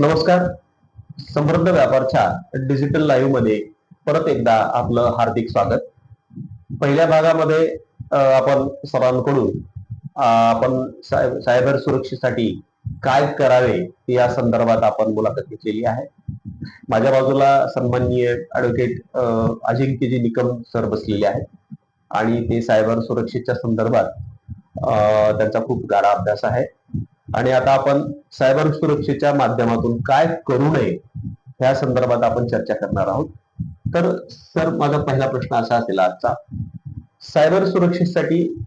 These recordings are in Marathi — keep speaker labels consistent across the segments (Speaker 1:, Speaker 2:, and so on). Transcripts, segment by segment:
Speaker 1: नमस्कार. समृद्ध व्यापारच्या डिजिटल लाईव्हमध्ये परत एकदा आपलं हार्दिक स्वागत. पहिल्या भागामध्ये आपण सर्वांकडून आपण सायबर सुरक्षेसाठी काय करावे या संदर्भात आपण मुलाखत घेतलेली आहे. माझ्या बाजूला सन्माननीय ऍडव्होकेट अजिंक्यजी निकम सर बसलेले आहेत. आणि ते सायबर सुरक्षेच्या संदर्भात त्यांचा खूप गाढा अभ्यास आहे. आणि आता आपण सायबर सुरक्षेच्या माध्यमातून काय करू नये या संदर्भात आपण चर्चा करणार आहोत. तर सर माझा पहिला प्रश्न असा असेल आजचा. सायबर सुरक्षेसाठी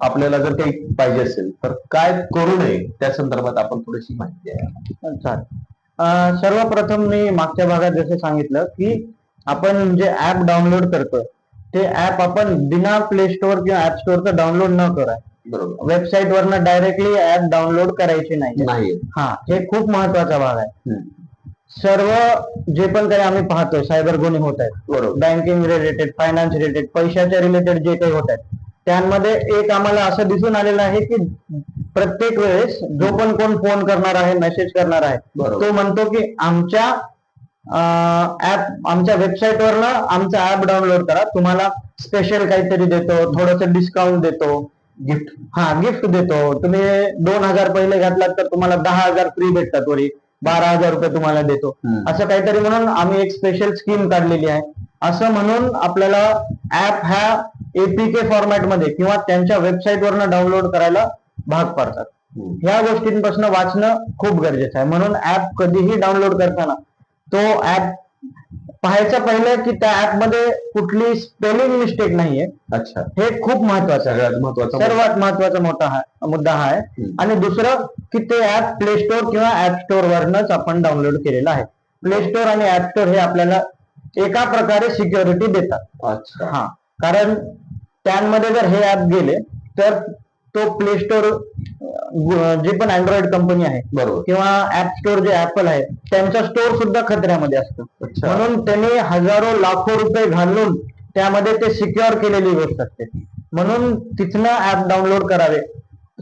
Speaker 1: आपल्याला जर काही पाहिजे असेल तर काय करू नये त्या संदर्भात आपण थोडीशी माहिती द्या
Speaker 2: चालेल अं, सर्वप्रथम मी मागच्या भागात जसं सांगितलं की आपण जे ऍप डाउनलोड करतो ते ऍप आपण बिना प्ले स्टोअर किंवा ऍप स्टोअरचं डाउनलोड न करा.
Speaker 1: बरोबर.
Speaker 2: वेबसाईट वरनं डायरेक्टली ऍप डाउनलोड करायचे नाही.
Speaker 1: नाही
Speaker 2: हा हे खूप महत्त्वाचा भाग आहे. सर्व जे पण काही आम्ही पाहतोय सायबर गुन्हे होत आहेत. बँकिंग रिलेटेड फायनान्स रिलेटेड पैशाच्या रिलेटेड जे काही होत आहेत त्यांमध्ये एक आम्हाला असं दिसून आलेलं आहे की प्रत्येक वेळेस जो पण कोण फोन करणार आहे मेसेज करणार आहे तो म्हणतो की आमच्या ऍप आमच्या वेबसाईट वरनं आमचा ऍप डाउनलोड करा. तुम्हाला स्पेशल काहीतरी देतो थोडस डिस्काउंट देतो.
Speaker 1: गिफ्ट
Speaker 2: हा गिफ्ट देतो. तुम्ही दोन हजार पहिले घातलात तर तुम्हाला दहा हजार फ्री भेटतात वरी. बारा हजार रुपये तुम्हाला देतो. असं काहीतरी म्हणून आम्ही एक स्पेशल स्कीम काढलेली आहे. असं म्हणून आपल्याला ऍप ह्या एपीके फॉर्मॅटमध्ये किंवा त्यांच्या वेबसाईट वरनं डाउनलोड करायला भाग पाडतात. ह्या गोष्टींपासून वाचणं खूप गरजेचं आहे. म्हणून ऍप कधीही डाउनलोड करताना तो ऍप पाहायचं पहिलं की त्या ऍपमध्ये कुठली स्पेलिंग मिस्टेक नाहीये.
Speaker 1: अच्छा.
Speaker 2: हे खूप महत्वाचं आहे.
Speaker 1: सगळ्यात महत्त्वाचा
Speaker 2: सर्वात महत्त्वाचा मोठा हा मुद्दा हा आहे.
Speaker 1: हम्म.
Speaker 2: आणि दुसरं की ते ऍप प्ले स्टोअर किंवा ऍप स्टोअर वरनच आपण डाउनलोड केलेलं आहे. प्ले स्टोअर आणि ऍप स्टोअर हे आपल्याला एका प्रकारे सिक्युरिटी देतात.
Speaker 1: अच्छा.
Speaker 2: हा. कारण त्यांमध्ये जर हे ऍप गेले तर तो प्ले स्टोअर जे पण अँड्रॉइड कंपनी आहे
Speaker 1: बरोबर.
Speaker 2: किंवा ऍप स्टोअर जे ऍपल आहे त्यांचा स्टोअर सुद्धा खतऱ्यामध्ये असतो. म्हणून त्यांनी हजारो लाखो रुपये घालून त्यामध्ये ते सिक्युअर केलेली गोष्ट असते. म्हणून तिथनं ऍप डाउनलोड करावे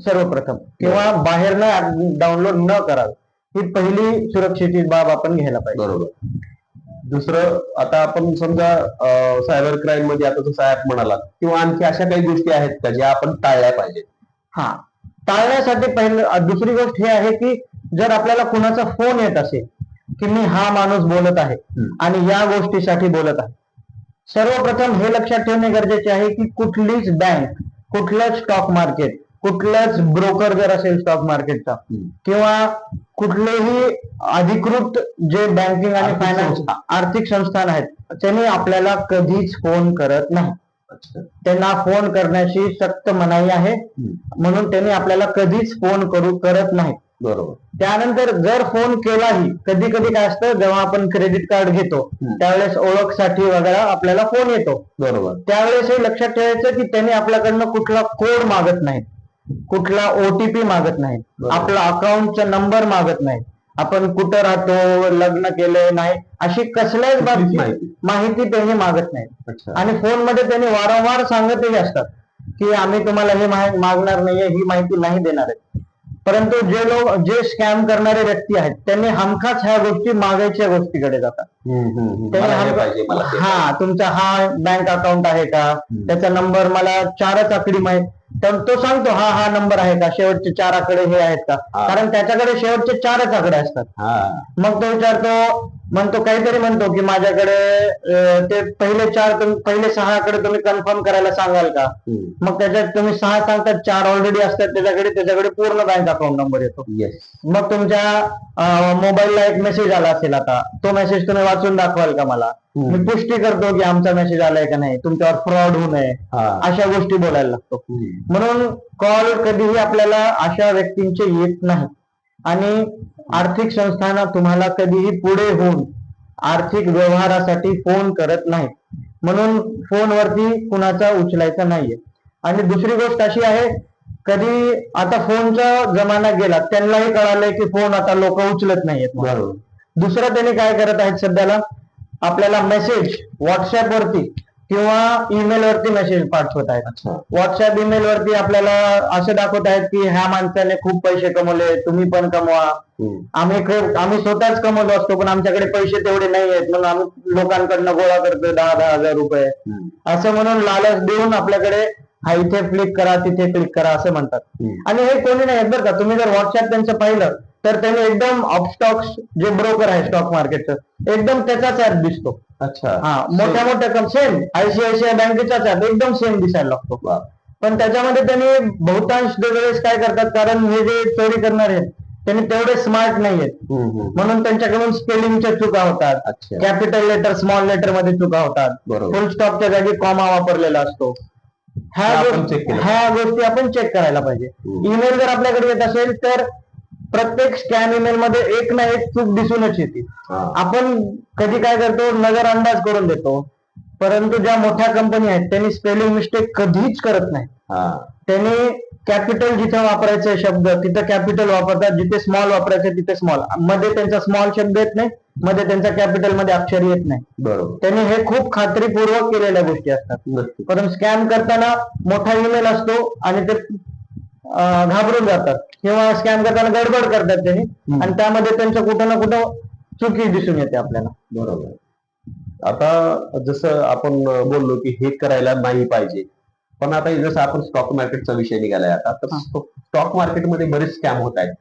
Speaker 2: सर्वप्रथम. किंवा बाहेरनं ऍप डाउनलोड न करावे. ही पहिली सुरक्षेची बाब आपण घ्यायला पाहिजे.
Speaker 1: बरोबर. दुसरं आता आपण समजा सायबर क्राईममध्ये आता जसं ऍप म्हणाला किंवा आणखी अशा काही गोष्टी आहेत का ज्या आपण टाळल्या पाहिजेत?
Speaker 2: हा टाळण्यासाठी पहिलं दुसरी गोष्ट हे आहे की जर आपल्याला कुणाचा फोन येत असेल की मी हा माणूस बोलत आहे. आणि या गोष्टीसाठी बोलत आहे सर्वप्रथम हे लक्षात ठेवणे गरजेचे आहे की कुठलीच बँक कुठलंच स्टॉक मार्केट कुठलाच ब्रोकर जर असेल स्टॉक मार्केटचा. किंवा कुठलेही अधिकृत जे बँकिंग आणि फायनान्स. आर्थिक संस्थान आहेत त्यांनी आपल्याला कधीच फोन करत नाही त्यांना फोन करण्याची सक्त मनाई आहे. म्हणून त्यांनी आपल्याला कधीच फोन करू करत नाही.
Speaker 1: बरोबर.
Speaker 2: त्यानंतर जर फोन केलाही कधी कधी काय असतं जेव्हा आपण क्रेडिट कार्ड घेतो. त्यावेळेस ओळखसाठी वगैरे आपल्याला फोन येतो.
Speaker 1: बरोबर.
Speaker 2: त्यावेळेस हे लक्षात ठेवायचं की त्यांनी आपल्याकडनं कुठला कोड मागत नाही. कुठला ओटीपी मागत नाही. आपला अकाउंटचा नंबर मागत नाही. आपण कुठं राहतो लग्न केले नाही अशी कसल्याच बाबतीत
Speaker 1: माहिती.
Speaker 2: त्यांनी मागत नाही. आणि फोनमध्ये त्यांनी वारंवार सांगतही असतात की आम्ही तुम्हाला हे मागणार नाहीये ही माहिती नाही देणार आहे परंतु जे लोक जे स्कॅम करणारे व्यक्ती आहेत त्यांनी हमखास ह्या गोष्टी मागायच्या गोष्टीकडे जातात. त्यांनी
Speaker 1: हे
Speaker 2: हा तुमचा हा बँक अकाउंट आहे का? त्याचा नंबर मला चारच आकडी माहीत. तर तो सांगतो हा हा नंबर आहे का? शेवटचे चार आकडे हे आहेत का. कारण त्याच्याकडे शेवटचे चारच आकडे असतात.
Speaker 1: हा.
Speaker 2: मग तो विचारतो म्हणतो काहीतरी म्हणतो की माझ्याकडे अं, ते पहिले चार तुम- पहिले सहा आकडे तुम्ही कन्फर्म करायला सांगाल का. मग त्याच्यात तुम्ही सहा सांगतात चार ऑलरेडी असतात त्याच्याकडे त्याच्याकडे पूर्ण बँक अकाउंट नंबर येतो.
Speaker 1: येस
Speaker 2: मग तुमच्या मोबाईलला एक मेसेज आला असेल आता तो मेसेज तुम्ही वाचून दाखवाल का मला?
Speaker 1: हम्म.
Speaker 2: मी पुष्टी करतो की आमचा मेसेज आलाय का नाही तुमच्यावर फ्रॉड होऊ नये
Speaker 1: हा.
Speaker 2: अशा गोष्टी बोलायला लागतो.
Speaker 1: हम्म.
Speaker 2: म्हणून कॉल कधीही आपल्याला अशा व्यक्तींचे येत नाही आणि आर्थिक संस्थांना तुम्हाला कधीही पुढे होऊन आर्थिक व्यवहारासाठी फोन करत नाहीत. म्हणून फोनवरती कुणाचा उचलायचा नाहीये. आणि दुसरी गोष्ट अशी आहे कधी आता फोनचा जमाना गेला त्यांनाही कळालंय की फोन आता लोक उचलत नाहीयेत.
Speaker 1: बरोबर.
Speaker 2: दुसरं त्यांनी काय करत आहेत सध्याला? आपल्याला मेसेज व्हॉट्सअप वरती किंवा ईमेल वरती मेसेज पाठवत आहेत व्हॉट्सअप ईमेल वरती आपल्याला असं दाखवत आहेत की ह्या माणसाने खूप पैसे कमवले तुम्ही पण कमवा. आम्ही खूप आम्ही स्वतःच कमवलो असतो पण आमच्याकडे पैसे तेवढे नाही आहेत म्हणून आम्ही लोकांकडनं गोळा करतो दहा दहा हजार रुपये. असं म्हणून लालच देऊन आपल्याकडे हा इथे क्लिक करा तिथे क्लिक करा असं म्हणतात. आणि हे कोणी नाही आहेत बरं का तुम्ही जर व्हॉट्सअप त्यांचं पाहिलं तर त्यांनी एकदम ऑफस्टॉक जे ब्रोकर आहे स्टॉक मार्केटचं एकदम त्याचाच ऍप दिसतो.
Speaker 1: अच्छा.
Speaker 2: हा मोठ्या मोठ्या कम सेम आयसीआयसीआय बँकेचाच ऍप एकदम सेम दिसायला लागतो. पण त्याच्यामध्ये त्यांनी बहुतांश वेळेस काय करतात? कारण हे जे चोरी करणार आहेत त्यांनी तेवढे स्मार्ट नाही आहेत
Speaker 1: हम्म, हम्म.
Speaker 2: म्हणून त्यांच्याकडून स्पेलिंगच्या चुका होतात.
Speaker 1: अच्छा.
Speaker 2: कॅपिटल लेटर स्मॉल लेटरमध्ये चुका होतात. फुल स्टॉपच्या जागी कॉमा वापरलेला असतो. ह्या
Speaker 1: हे
Speaker 2: गोष्टी- आपण चेक करायला पाहिजे. ईमेल जर आपल्याकडे येत असेल तर प्रत्येक स्कॅम ईमेल मध्ये एक ना एक चूक दिसूनच येते. आपण कधी काय करतो नजर अंदाज करून देतो. परंतु ज्या मोठ्या कंपनी आहेत त्यांनी स्पेलिंग मिस्टेक कधीच करत नाही. त्यांनी कॅपिटल जिथे वापरायचे शब्द तिथं कॅपिटल वापरतात. जिथे स्मॉल वापरायचे तिथे स्मॉलमध्ये त्यांचा स्मॉल शब्द येत नाही मध्ये त्यांचा कॅपिटलमध्ये अक्षर येत नाही.
Speaker 1: बरोबर.
Speaker 2: त्यांनी हे खूप खात्रीपूर्वक केलेल्या गोष्टी असतात. परंतु स्कॅम करताना मोठा ईमेल असतो आणि ते घाबरून जातात. किंवा स्कॅम करताना गडबड करतात त्यांनी. आणि त्यामध्ये त्यांचं कुठं ना कुठं चुकी दिसून येते आपल्याला.
Speaker 1: बरोबर. आता जसं आपण बोललो की हे करायला नाही पाहिजे. पण आता जसं आपण स्टॉक मार्केटचा विषय निघालाय आता तर. स्टॉक मार्केटमध्ये बरेच स्कॅम होत आहेत.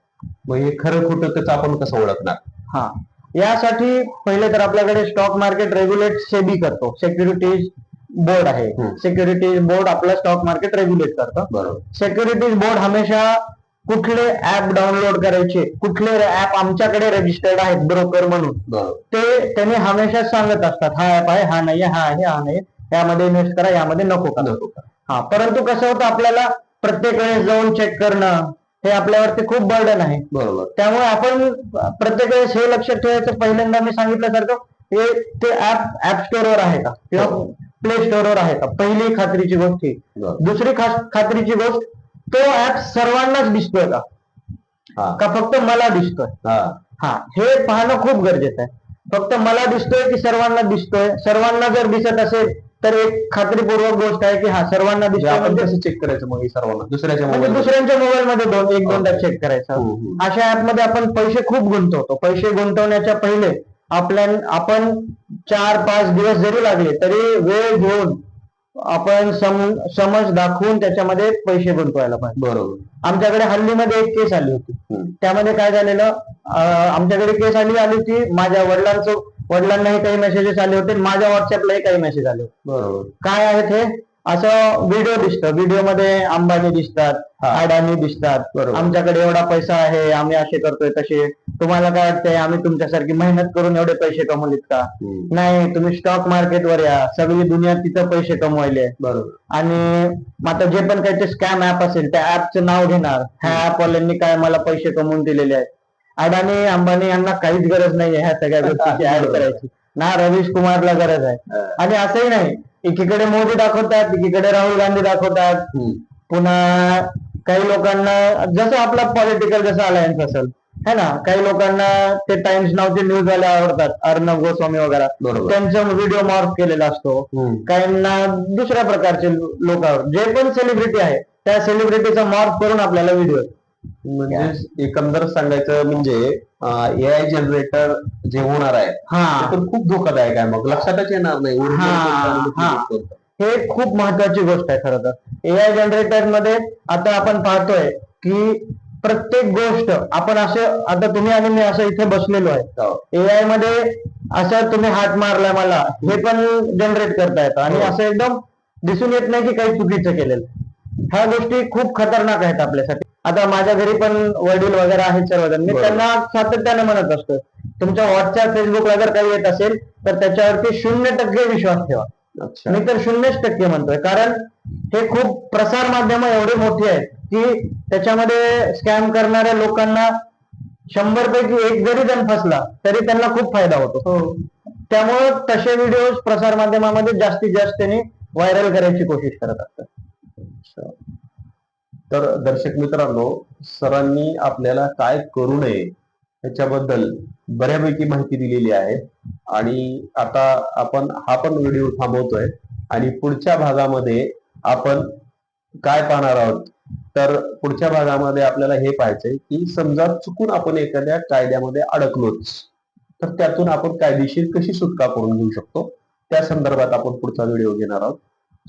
Speaker 1: मग हे खरं खोटं त्याचं आपण कसं ओळखणार?
Speaker 2: हा. यासाठी पहिले तर आपल्याकडे स्टॉक मार्केट रेग्युलेट सेबी करतो. सिक्युरिटीज बोर्ड आहे. सिक्युरिटीज बोर्ड आपलं स्टॉक मार्केट रेग्युलेट करतं.
Speaker 1: बरोबर.
Speaker 2: सिक्युरिटीज बोर्ड हमेशा कुठले ऍप डाउनलोड करायचे कुठले ऍप आमच्याकडे रजिस्टर्ड आहेत ब्रोकर म्हणून ते त्यांनी हमेशा सांगत असतात हा ऍप आहे हा नाही हा आहे हा नाही यामध्ये इन्व्हेस्ट करा यामध्ये नको
Speaker 1: का?
Speaker 2: हा परंतु कसं होतं आपल्याला प्रत्येक वेळेस जाऊन चेक करणं हे आपल्यावरती खूप बर्डन आहे.
Speaker 1: बरोबर.
Speaker 2: त्यामुळे आपण प्रत्येक वेळेस हे लक्षात ठेवायचं पहिल्यांदा मी सांगितल्यासारखं हे ते ऍप ऍप स्टोअरवर आहे का? किंवा प्ले स्टोअरवर आहे का पहिली खात्रीची गोष्ट ही. दुसरी खात्रीची गोष्ट तो ऍप सर्वांनाच दिसतोय का? का फक्त मला दिसतोय?
Speaker 1: हा.
Speaker 2: हा. पाहणं खूप गरजेचं आहे. फक्त मला दिसतोय की सर्वांना दिसतोय? सर्वांना जर दिसत असेल तर एक खात्रीपूर्वक गोष्ट आहे की हा सर्वांना
Speaker 1: म्हणजे
Speaker 2: दिसतोय
Speaker 1: आपण
Speaker 2: म्हणजे
Speaker 1: चेक करायचं मग हे सर्वांना. दुसऱ्याच्या
Speaker 2: म्हणजे
Speaker 1: मोबाईल
Speaker 2: दुसऱ्यांच्या मोबाईल मध्ये दोन एक दोनदा. चेक करायचं. अशा ऍपमध्ये आपण पैसे खूप गुंतवतो. पैसे गुंतवण्याच्या पहिले आपल्या आपण चार पाच दिवस जरी लागले तरी वेळ घेऊन आपण सम समज दाखवून त्याच्यामध्ये पैसे गुंतवायला पाहिजे.
Speaker 1: बरोबर.
Speaker 2: आमच्याकडे हल्लीमध्ये एक केस आली होती. त्यामध्ये काय झालेलं आमच्याकडे केस आली आली होती. माझ्या वडिलांचं वडिलांनाही काही मेसेजेस आले होते. माझ्या व्हॉट्सअपलाही काही मेसेज आले होते.
Speaker 1: बरोबर.
Speaker 2: काय आहेत हे? असं व्हिडिओ दिसतं. व्हिडिओमध्ये अंबानी दिसतात
Speaker 1: हा.
Speaker 2: अडाणी दिसतात.
Speaker 1: बरोबर.
Speaker 2: आमच्याकडे एवढा पैसा आहे आम्ही असे करतोय तसे. तुम्हाला काय वाटतंय आम्ही तुमच्यासारखी मेहनत करून एवढे पैसे कमवलेत का?
Speaker 1: हम्म.
Speaker 2: नाही तुम्ही स्टॉक मार्केटवर या. सगळी दुनिया तिथं पैसे कमवायले
Speaker 1: बरोबर.
Speaker 2: आणि मग आता जे पण काही ते स्कॅम ऍप असेल त्या ऍपचं नाव घेणार. ह्या ऍप वाल्यांनी काय मला पैसे कमवून दिलेले आहेत? अडाणी अंबानी यांना काहीच गरज नाहीये ह्या सगळ्या गोष्टीची ऍड करायची. ना रवीश कुमारला गरज आहे.
Speaker 1: हा.
Speaker 2: आणि असंही नाही. एकीकडे मोदी दाखवतात एकीकडे राहुल गांधी दाखवतात. पुन्हा काही लोकांना जसं आपला पॉलिटिकल जसं अलायन्स असेल है ना? काही लोकांना ते टाइम्स नावचे न्यूज वाले आवडतात अर्णब गोस्वामी वगैरे. त्यांचा व्हिडिओ मॉर्फ केलेला असतो. काहींना दुसऱ्या प्रकारचे लोक जे पण सेलिब्रिटी आहे त्या सेलिब्रिटीचा मॉर्फ करून आपल्याला व्हिडिओ
Speaker 1: म्हणजे एकंदर सांगायचं म्हणजे ए आय जनरेटर जे होणार आहे
Speaker 2: हा.
Speaker 1: ते पण खूप धोकादायक आहे मग. लक्षातच येणार नाही. original
Speaker 2: हा, हा. हे खूप महत्वाची गोष्ट आहे खरं तर. ए आय जनरेटरमध्ये आता आपण पाहतोय की प्रत्येक गोष्ट आपण असं आता तुम्ही आणि मी असं इथे बसलेलो आहे.
Speaker 1: हो.
Speaker 2: ए आयमध्ये असं तुम्ही हात मारलाय मला हे पण जनरेट करता येतं. आणि
Speaker 1: हो.
Speaker 2: असं एकदम दिसून येत नाही की काही चुकीचं केलेलं. ह्या गोष्टी खूप खतरनाक आहेत आपल्यासाठी. आता माझ्या घरी पण वडील वगैरे आहेत सर्वजण. मी
Speaker 1: बरोबर.
Speaker 2: त्यांना सातत्याने म्हणत असतो. तुमच्या व्हॉट्सअप फेसबुकला जर काही येत असेल तर त्याच्यावरती शून्य टक्के विश्वास ठेवा.
Speaker 1: अच्छा.
Speaker 2: मी तर शून्यच टक्के म्हणतोय. कारण हे खूप प्रसार माध्यम एवढे मोठी आहेत की त्याच्यामध्ये स्कॅम करणाऱ्या लोकांना शंभर पैकी एक जरी जण फसला तरी त्यांना खूप फायदा होतो. त्यामुळे तसे व्हिडिओ प्रसार माध्यमामध्ये जास्तीत जास्त त्यांनी व्हायरल करायची कोशिश करत असतात.
Speaker 1: अच्छा. तर दर्शक मित्रांनो सरांनी आपल्याला काय करू नये याच्याबद्दल बऱ्यापैकी माहिती दिलेली आहे. आणि आता आपण हा पण व्हिडिओ थांबवतोय. आणि पुढच्या भागामध्ये आपण काय पाहणार आहोत? तर पुढच्या भागामध्ये आपल्याला हे पाहायचंय की समजा चुकून आपण एखाद्या कायद्यामध्ये अडकलोच तर त्यातून आपण कायदेशीर कशी सुटका करून घेऊ शकतो? त्या संदर्भात आपण पुढचा व्हिडिओ घेणार आहोत.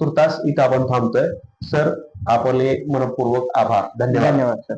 Speaker 1: तुर्तास इथं आपण थांबतोय. सर आपले मनपूर्वक आभार. धन्यवाद.
Speaker 2: धन्यवाद सर.